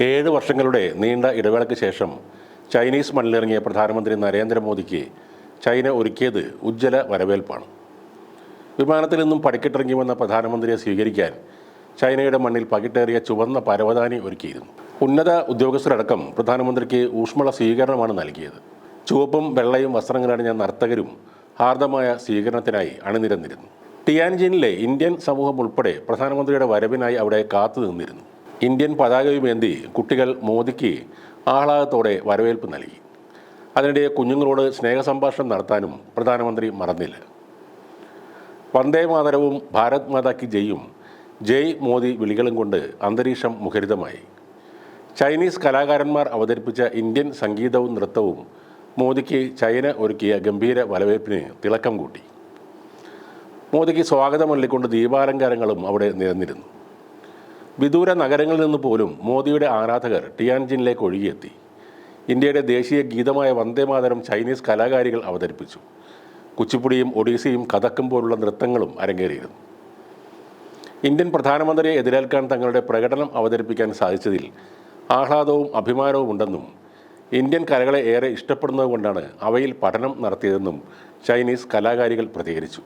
ഏഴ് വർഷങ്ങളുടെ നീണ്ട ഇടവേളയ്ക്ക് ശേഷം ചൈനീസ് മണ്ണിലിറങ്ങിയ പ്രധാനമന്ത്രി നരേന്ദ്രമോദിക്ക് ചൈന ഒരുക്കിയത് ഉജ്ജ്വല വരവേൽപ്പാണ്. വിമാനത്തിൽ നിന്നും പടിക്കെട്ടിറങ്ങി വന്ന പ്രധാനമന്ത്രിയെ സ്വീകരിക്കാൻ ചൈനയുടെ മണ്ണിൽ പകിട്ടേറിയ ചുവന്ന പരവതാനി ഒരുക്കിയിരുന്നു. ഉന്നത ഉദ്യോഗസ്ഥരടക്കം പ്രധാനമന്ത്രിക്ക് ഊഷ്മള സ്വീകരണമാണ് നൽകിയത്. ചുവപ്പും വെള്ളയും വസ്ത്രങ്ങളണിഞ്ഞ നർത്തകരും ഹാർദമായ സ്വീകരണത്തിനായി അണിനിരന്നിരുന്നു. ടിയാൻജിനിലെ ഇന്ത്യൻ സമൂഹം ഉൾപ്പെടെ പ്രധാനമന്ത്രിയുടെ വരവിനായി അവിടെ കാത്തു നിന്നിരുന്നു. ഇന്ത്യൻ പതാകയുമേന്തി കുട്ടികൾ മോദിക്ക് ആഹ്ലാദത്തോടെ വരവേൽപ്പ് നൽകി. അതിനിടെ കുഞ്ഞുങ്ങളോട് സ്നേഹസംഭാഷണം നടത്താനും പ്രധാനമന്ത്രി മറന്നില്ല. വന്ദേ മാതരവും ഭാരത് മാതാക്കി ജയും ജയ് മോദി വിളികളും കൊണ്ട് അന്തരീക്ഷം മുഖരിതമായി. ചൈനീസ് കലാകാരന്മാർ അവതരിപ്പിച്ച ഇന്ത്യൻ സംഗീതവും നൃത്തവും മോദിക്ക് ചൈന ഒരുക്കിയ ഗംഭീര വരവേൽപ്പിന് തിളക്കം കൂട്ടി. മോദിക്ക് സ്വാഗതം നൽകിക്കൊണ്ട് ദീപാലങ്കാരങ്ങളും അവിടെ നിരന്നിരുന്നു. വിദൂര നഗരങ്ങളിൽ നിന്ന് പോലും മോദിയുടെ ആരാധകർ ടിയാൻജിനിലേക്ക് ഒഴുകിയെത്തി. ഇന്ത്യയുടെ ദേശീയ ഗീതമായ വന്ദേമാതരം ചൈനീസ് കലാകാരികൾ അവതരിപ്പിച്ചു. കുച്ചിപ്പുടിയും ഒഡീസയും കഥക്കും പോലുള്ള നൃത്തങ്ങളും അരങ്ങേറിയിരുന്നു. ഇന്ത്യൻ പ്രധാനമന്ത്രിയെ എതിരേൽക്കാൻ തങ്ങളുടെ പ്രകടനം അവതരിപ്പിക്കാൻ സാധിച്ചതിൽ ആഹ്ലാദവും അഭിമാനവും ഉണ്ടെന്നും ഇന്ത്യൻ കലകളെ ഏറെ ഇഷ്ടപ്പെടുന്നതുകൊണ്ടാണ് അവയിൽ പഠനം നടത്തിയതെന്നും ചൈനീസ് കലാകാരികൾ പ്രതികരിച്ചു.